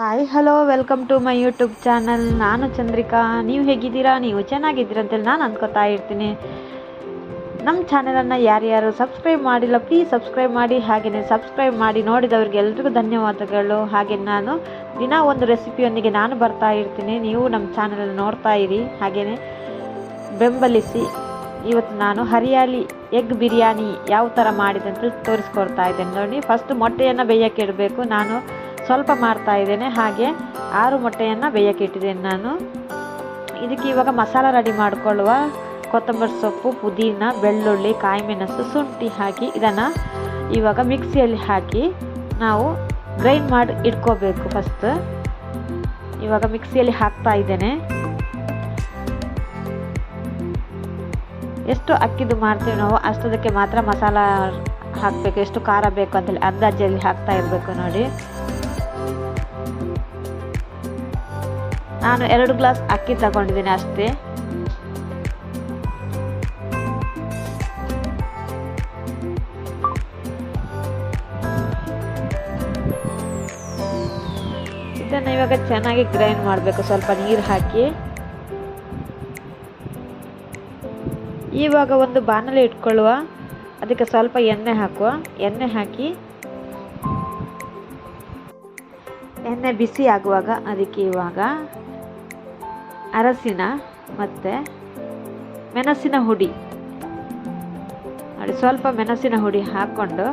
Hi hello welcome to my YouTube channel ನಾನು ಚಂದ್ರಿಕಾ. ನೀವು ಹೇಗಿದ್ದೀರಾ? ನೀವು ಚೆನ್ನಾಗಿದ್ದೀರಾ ಅಂತೇಳಿ ನಾನು ಅನ್ಕೋತಾ ಇರ್ತೀನಿ. ನಮ್ಮ ಚಾನಲನ್ನು ಯಾರ್ಯಾರು ಸಬ್ಸ್ಕ್ರೈಬ್ ಮಾಡಿಲ್ಲ ಪ್ಲೀಸ್ ಸಬ್ಸ್ಕ್ರೈಬ್ ಮಾಡಿ. ಹಾಗೆಯೇ ಸಬ್ಸ್ಕ್ರೈಬ್ ಮಾಡಿ. ನೋಡಿದವ್ರಿಗೆ ಎಲ್ರಿಗೂ ಧನ್ಯವಾದಗಳು. ಹಾಗೆ ನಾನು ದಿನ ಒಂದು ರೆಸಿಪಿಯೊಂದಿಗೆ ನಾನು ಬರ್ತಾ ಇರ್ತೀನಿ. ನೀವು ನಮ್ಮ ಚಾನಲನ್ನು ನೋಡ್ತಾ ಇರಿ. ಹಾಗೆಯೇ ಬೆಂಬಲಿಸಿ. ಇವತ್ತು ನಾನು ಹರಿಯಾಲಿ ಎಗ್ ಬಿರಿಯಾನಿ ಯಾವ ಥರ ಮಾಡಿದೆ ಅಂತ ತೋರಿಸ್ಕೊಡ್ತಾ ಇದ್ದೇನೆ. ನೋಡಿ ಫಸ್ಟ್ ಮೊಟ್ಟೆಯನ್ನು ಬೇಯಕ್ಕೆ ಇಡಬೇಕು. ನಾನು ಸ್ವಲ್ಪ ಮಾಡ್ತಾ ಇದ್ದೇನೆ. ಹಾಗೆ ಆರು ಮೊಟ್ಟೆಯನ್ನು ಬೇಯಕ್ಕೆ ಇಟ್ಟಿದ್ದೇನೆ ನಾನು. ಇದಕ್ಕೆ ಇವಾಗ ಮಸಾಲ ರೆಡಿ ಮಾಡಿಕೊಳ್ಳುವ ಕೊತ್ತಂಬರಿ ಸೊಪ್ಪು, ಪುದೀನ, ಬೆಳ್ಳುಳ್ಳಿ, ಕಾಯಿಮೆಣಸು, ಶುಂಠಿ ಹಾಕಿ ಇದನ್ನು ಇವಾಗ ಮಿಕ್ಸಿಯಲ್ಲಿ ಹಾಕಿ ನಾವು ಗ್ರೈಂಡ್ ಮಾಡಿ ಇಟ್ಕೋಬೇಕು ಫಸ್ಟ್. ಇವಾಗ ಮಿಕ್ಸಿಯಲ್ಲಿ ಹಾಕ್ತಾ ಇದ್ದೇನೆ. ಎಷ್ಟು ಅಕ್ಕಿದು ಮಾಡ್ತೀವಿ ನಾವು ಅಷ್ಟದಕ್ಕೆ ಮಾತ್ರ ಮಸಾಲ ಹಾಕಬೇಕು, ಎಷ್ಟು ಖಾರ ಬೇಕು ಅಂತೇಳಿ ಅಂದಾಜಲ್ಲಿ ಹಾಕ್ತಾ ಇರಬೇಕು ನೋಡಿ. ನಾನು ಎರಡು ಗ್ಲಾಸ್ ಅಕ್ಕಿ ತಗೊಂಡಿದ್ದೀನಿ ಅಷ್ಟೇ. ಇದನ್ನು ಇವಾಗ ಚೆನ್ನಾಗಿ ಗ್ರೈಂಡ್ ಮಾಡಬೇಕು, ಸ್ವಲ್ಪ ನೀರು ಹಾಕಿ. ಇವಾಗ ಒಂದು ಬಾಣಲೆ ಇಟ್ಕೊಳ್ಳುವ, ಅದಕ್ಕೆ ಸ್ವಲ್ಪ ಎಣ್ಣೆ ಹಾಕುವ. ಎಣ್ಣೆ ಹಾಕಿ ಎಣ್ಣೆ ಬಿಸಿ ಆಗುವಾಗ ಅದಕ್ಕೆ ಇವಾಗ ಅರಸಿನ ಮತ್ತು ಮೆಣಸಿನ ಹುಡಿ. ನೋಡಿ, ಸ್ವಲ್ಪ ಮೆಣಸಿನ ಹುಡಿ ಹಾಕ್ಕೊಂಡು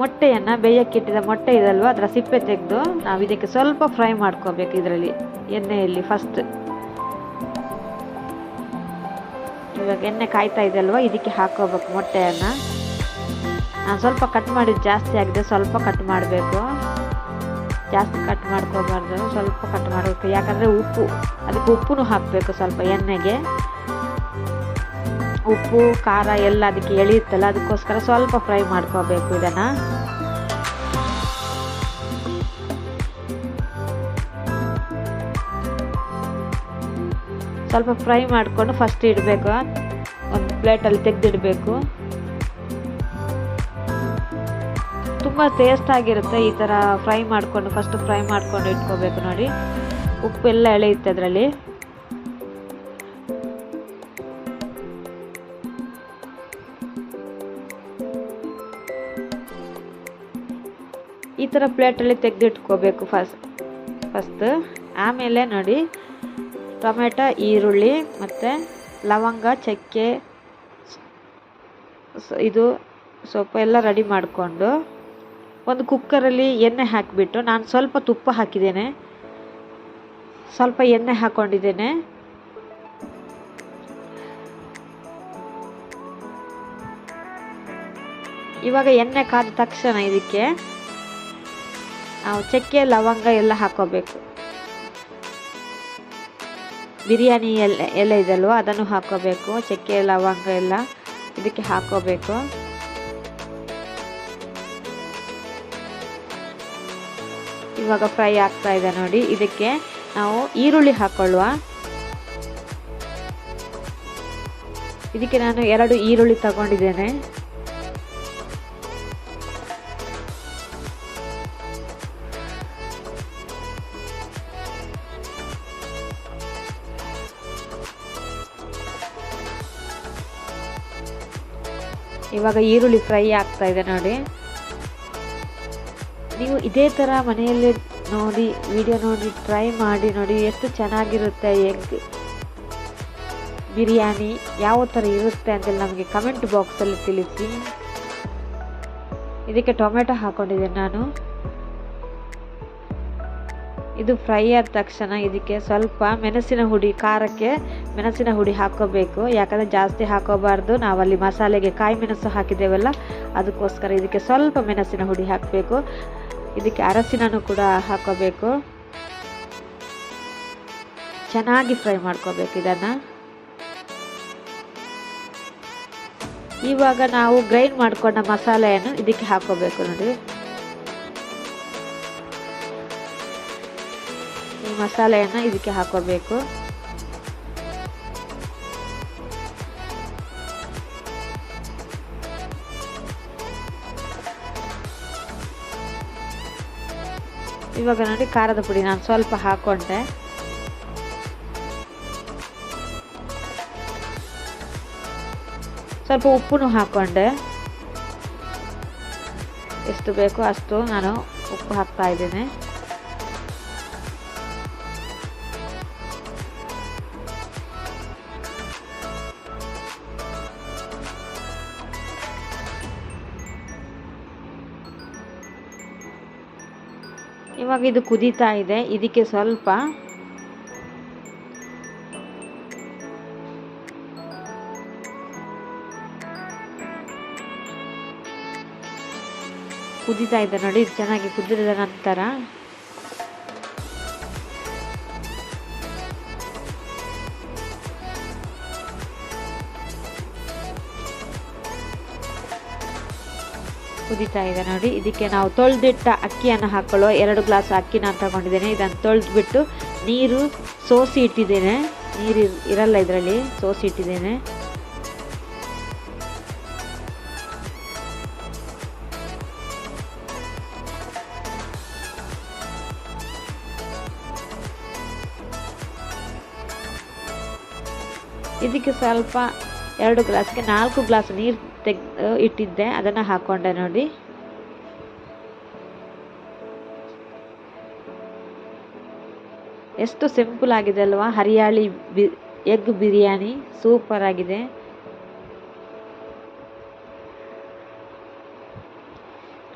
ಮೊಟ್ಟೆಯನ್ನು ಬೇಯಕ್ಕಿಟ್ಟಿದ ಮೊಟ್ಟೆ ಇದಲ್ವ? ಅದರ ಸಿಪ್ಪೆ ತೆಗೆದು ನಾವು ಇದಕ್ಕೆ ಸ್ವಲ್ಪ ಫ್ರೈ ಮಾಡ್ಕೋಬೇಕು ಇದರಲ್ಲಿ, ಎಣ್ಣೆಯಲ್ಲಿ ಫಸ್ಟ್ ಇವಾಗ ಎಣ್ಣೆ ಕಾಯ್ತಾ ಇದೆ ಅಲ್ವಾ ಇದಕ್ಕೆ ಹಾಕೋಬೇಕು ಮೊಟ್ಟೆಯನ್ನು. ನಾನು ಸ್ವಲ್ಪ ಕಟ್ ಮಾಡಿದ್ದು ಜಾಸ್ತಿ ಆಗಿದೆ ಸ್ವಲ್ಪ ಕಟ್ ಮಾಡಬೇಕು. ಜಾಸ್ತಿ ಕಟ್ ಮಾಡ್ಕೋಬಾರ್ದು ಸ್ವಲ್ಪ ಕಟ್ ಮಾಡಬೇಕು. ಯಾಕಂದರೆ ಉಪ್ಪು, ಅದಕ್ಕೆ ಉಪ್ಪು ಹಾಕಬೇಕು ಸ್ವಲ್ಪ ಎಣ್ಣೆಗೆ. ಉಪ್ಪು, ಖಾರ ಎಲ್ಲ ಅದಕ್ಕೆ ಎಳೆಯುತ್ತಲ್ಲ, ಅದಕ್ಕೋಸ್ಕರ ಸ್ವಲ್ಪ ಫ್ರೈ ಮಾಡ್ಕೋಬೇಕು ಇದನ್ನು. ಸ್ವಲ್ಪ ಫ್ರೈ ಮಾಡಿಕೊಂಡು ಫಸ್ಟ್ ಇಡಬೇಕು. ಒಂದು ಪ್ಲೇಟಲ್ಲಿ ತೆಗೆದಿಡಬೇಕು. ತುಂಬ ಟೇಸ್ಟ್ ಆಗಿರುತ್ತೆ ಈ ಥರ ಫ್ರೈ ಮಾಡಿಕೊಂಡು ಫಸ್ಟ್ ಫ್ರೈ ಮಾಡ್ಕೊಂಡು ಇಟ್ಕೋಬೇಕು ನೋಡಿ. ಉಪ್ಪು ಎಲ್ಲ ಎಳೆಯುತ್ತೆ ಅದರಲ್ಲಿ. ಈ ಥರ ಪ್ಲೇಟಲ್ಲಿ ತೆಗೆದಿಟ್ಕೋಬೇಕು ಫಸ್ಟ್ ಫಸ್ಟ್ ಆಮೇಲೆ ನೋಡಿ, ಟೊಮೆಟೊ, ಈರುಳ್ಳಿ ಮತ್ತು ಲವಂಗ, ಚಕ್ಕೆ ಇದು ಸೊಪ್ಪು ಎಲ್ಲ ರೆಡಿ ಮಾಡಿಕೊಂಡು ಒಂದು ಕುಕ್ಕರಲ್ಲಿ ಎಣ್ಣೆ ಹಾಕಿಬಿಟ್ಟು ನಾನು ಸ್ವಲ್ಪ ತುಪ್ಪ ಹಾಕಿದ್ದೇನೆ. ಸ್ವಲ್ಪ ಎಣ್ಣೆ ಹಾಕ್ಕೊಂಡಿದ್ದೇನೆ ಇವಾಗ ಎಣ್ಣೆ ಕಾದ ತಕ್ಷಣ ಇದಕ್ಕೆ ನಾವು ಚಕ್ಕೆ, ಲವಂಗ ಎಲ್ಲ ಹಾಕೋಬೇಕು. ಬಿರಿಯಾನಿ ಎಲೆ ಎಲೆ ಇದಲ್ವ ಅದನ್ನು ಹಾಕೋಬೇಕು. ಚಕ್ಕೆ, ಲವಂಗ ಎಲ್ಲ ಇದಕ್ಕೆ ಹಾಕೋಬೇಕು. ಇವಾಗ ಫ್ರೈ ಆಗ್ತಾ ಇದೆ ನೋಡಿ. ಇದಕ್ಕೆ ನಾವು ಈರುಳ್ಳಿ ಹಾಕೊಳ್ಳುವ. ಇದಕ್ಕೆ ನಾನು ಎರಡು ಈರುಳ್ಳಿ ತಗೊಂಡಿದ್ದೇನೆ. ಇವಾಗ ಈರುಳ್ಳಿ ಫ್ರೈ ಆಗ್ತಾ ಇದೆ ನೋಡಿ. ನೀವು ಇದೇ ಥರ ಮನೆಯಲ್ಲಿ ನೋಡಿ ವಿಡಿಯೋ ನೋಡಿ ಟ್ರೈ ಮಾಡಿ ನೋಡಿ, ಎಷ್ಟು ಚೆನ್ನಾಗಿರುತ್ತೆ ಎಗ್ ಬಿರಿಯಾನಿ, ಯಾವ ಥರ ಇರುತ್ತೆ ಅಂತೇಳಿ ನಮಗೆ ಕಮೆಂಟ್ ಬಾಕ್ಸಲ್ಲಿ ತಿಳಿಸಿ. ಇದಕ್ಕೆ ಟೊಮೆಟೊ ಹಾಕ್ಕೊಂಡಿದ್ದೇನೆ ನಾನು. ಇದು ಫ್ರೈ ಆದ ತಕ್ಷಣ ಇದಕ್ಕೆ ಸ್ವಲ್ಪ ಮೆಣಸಿನ ಹುಡಿ, ಖಾರಕ್ಕೆ ಮೆಣಸಿನ ಹುಡಿ ಹಾಕೋಬೇಕು. ಯಾಕಂದರೆ ಜಾಸ್ತಿ ಹಾಕೋಬಾರ್ದು. ನಾವಲ್ಲಿ ಮಸಾಲೆಗೆ ಕಾಯಿ ಮೆಣಸು ಹಾಕಿದ್ದೇವಲ್ಲ, ಅದಕ್ಕೋಸ್ಕರ ಇದಕ್ಕೆ ಸ್ವಲ್ಪ ಮೆಣಸಿನ ಹುಡಿ ಹಾಕಬೇಕು. ಇದಕ್ಕೆ ಅರಸಿನೂ ಕೂಡ ಹಾಕೋಬೇಕು. ಚೆನ್ನಾಗಿ ಫ್ರೈ ಮಾಡ್ಕೋಬೇಕು ಇದನ್ನು. ಇವಾಗ ನಾವು ಗ್ರೈಂಡ್ ಮಾಡಿಕೊಂಡ ಮಸಾಲೆಯನ್ನು ಇದಕ್ಕೆ ಹಾಕೋಬೇಕು ನೋಡಿ. ಈ ಮಸಾಲೆಯನ್ನು ಇದಕ್ಕೆ ಹಾಕೋಬೇಕು. ಇವಾಗ ನೋಡಿ ಖಾರದ ಪುಡಿ ನಾನು ಸ್ವಲ್ಪ ಹಾಕ್ಕೊಂಡೆ ಸ್ವಲ್ಪ ಉಪ್ಪು ಹಾಕ್ಕೊಂಡೆ ಎಷ್ಟು ಬೇಕೋ ಅಷ್ಟು ನಾನು ಉಪ್ಪು ಹಾಕ್ತಾ ಇದ್ದೇನೆ. ಇವಾಗ ಇದು ಕುದೀತಾ ಇದೆ. ಇದಕ್ಕೆ ಸ್ವಲ್ಪ ಕುದೀತಾ ಇದೆ ನೋಡಿ. ಚೆನ್ನಾಗಿ ಕುದಿದ ನಂತರ ಕುದೀತಾ ಇದೆ ನೋಡಿ. ಇದಕ್ಕೆ ನಾವು ತೊಳೆದಿಟ್ಟ ಅಕ್ಕಿಯನ್ನು ಹಾಕೊಳ್ಳೋ ಎರಡು ಗ್ಲಾಸ್ ಅಕ್ಕಿ ನಾನು ತಗೊಂಡಿದ್ದೇನೆ. ಇದನ್ನು ತೊಳೆದ್ಬಿಟ್ಟು ನೀರು ಸೋಸಿ ಇಟ್ಟಿದ್ದೇನೆ. ನೀರು ಇರಲ್ಲ ಇದರಲ್ಲಿ, ಸೋಸಿ ಇಟ್ಟಿದ್ದೇನೆ. ಇದಕ್ಕೆ ಸ್ವಲ್ಪ ಎರಡು ಗ್ಲಾಸ್ಗೆ ನಾಲ್ಕು ಗ್ಲಾಸ್ ನೀರು ತೆಗೆದು ಇಟ್ಟಿದ್ದೆ. ಅದನ್ನು ಹಾಕ್ಕೊಂಡೆ ನೋಡಿ. ಎಷ್ಟು ಸಿಂಪಲ್ ಆಗಿದೆ ಅಲ್ವಾ? ಹರಿಯಾಳಿ ಬಿ, ಎಗ್ ಬಿರಿಯಾನಿ. ಸೂಪರ್ ಆಗಿದೆ.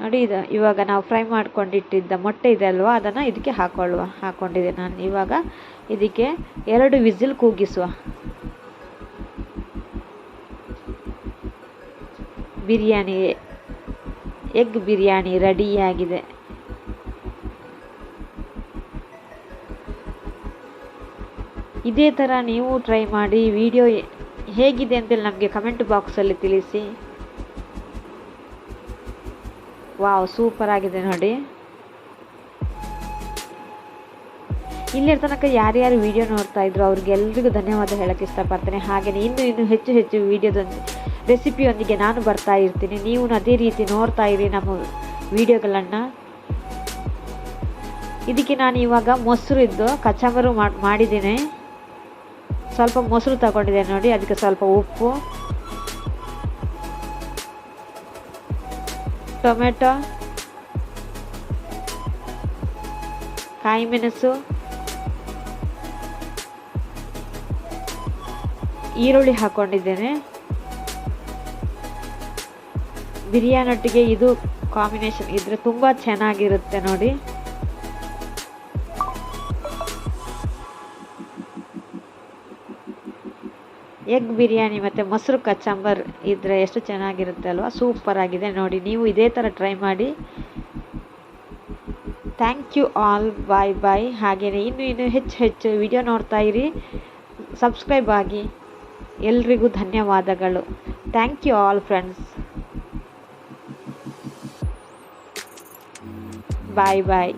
ನೋಡಿ, ಇದು ಇವಾಗ ನಾವು ಫ್ರೈ ಮಾಡ್ಕೊಂಡಿಟ್ಟಿದ್ದ ಮೊಟ್ಟೆ ಇದೆ ಅಲ್ವಾ? ಅದನ್ನು ಇದಕ್ಕೆ ಹಾಕೊಳ್ಳುವ ಹಾಕ್ಕೊಂಡಿದ್ದೆ ನಾನು. ಇವಾಗ ಇದಕ್ಕೆ ಎರಡು ವಿಸಿಲ್ ಕೂಗಿಸುವ. ಬಿರಿಯಾನಿ, ಎಗ್ ಬಿರಿಯಾನಿ ರೆಡಿಯಾಗಿದೆ ಇದೇ ಥರ ನೀವು ಟ್ರೈ ಮಾಡಿ ವಿಡಿಯೋ ಹೇಗಿದೆ ಅಂತೇಳಿ ನಮಗೆ ಕಮೆಂಟ್ ಬಾಕ್ಸಲ್ಲಿ ತಿಳಿಸಿ. ವಾವ್ ಸೂಪರ್ ಆಗಿದೆ ನೋಡಿ. ಇಲ್ಲಿರ ತನಕ ಯಾರ್ಯಾರು ವಿಡಿಯೋ ನೋಡ್ತಾ ಇದ್ರು, ಅವ್ರಿಗೆಲ್ರಿಗೂ ಧನ್ಯವಾದ ಹೇಳಕ್ಕೆ ಇಷ್ಟಪಡ್ತೇನೆ. ಹಾಗೆಯೇ ಇನ್ನು ಇನ್ನು ಹೆಚ್ಚು ಹೆಚ್ಚು ವಿಡಿಯೋದೊಂದಿಗೆ ರೆಸಿಪಿಯೊಂದಿಗೆ ನಾನು ಬರ್ತಾ ಇರ್ತೀನಿ. ನೀವು ಅದೇ ರೀತಿ ನೋಡ್ತಾ ಇರಿ ನಮ್ಮ ವಿಡಿಯೋಗಳನ್ನು. ಇದಕ್ಕೆ ನಾನು ಇವಾಗ ಮೊಸರು ಇದ್ದು ಕಚಂಬರು ಮಾಡಿದ್ದೀನಿ. ಸ್ವಲ್ಪ ಮೊಸರು ತಗೊಂಡಿದ್ದೇನೆ ನೋಡಿ, ಅದಕ್ಕೆ ಸ್ವಲ್ಪ ಉಪ್ಪು. ಟೊಮೆಟೊ. ಕಾಯಿ ಮೆಣಸು ಈರುಳ್ಳಿ ಹಾಕ್ಕೊಂಡಿದ್ದೇನೆ ಬಿರಿಯಾನೊಟ್ಟಿಗೆ ಇದು ಕಾಂಬಿನೇಷನ್ ಇದ್ರೆ ತುಂಬ ಚೆನ್ನಾಗಿರುತ್ತೆ ನೋಡಿ. ಎಗ್ ಬಿರಿಯಾನಿ ಮತ್ತು ಮೊಸರು ಕಚಂಬರ್ ಇದ್ದರೆ ಎಷ್ಟು ಚೆನ್ನಾಗಿರುತ್ತೆ ಅಲ್ವಾ? ಸೂಪರ್ ಆಗಿದೆ ನೋಡಿ. ನೀವು ಇದೇ ಥರ ಟ್ರೈ ಮಾಡಿ. Thank you all bye bye ಹಾಗೆಯೇ ಇನ್ನು ಇನ್ನು ಹೆಚ್ಚು ಹೆಚ್ಚು ವಿಡಿಯೋ ನೋಡ್ತಾ ಇರಿ. ಸಬ್ಸ್ಕ್ರೈಬ್ ಆಗಿ. ಎಲ್ರಿಗೂ ಧನ್ಯವಾದಗಳು. Thank you all friends bye bye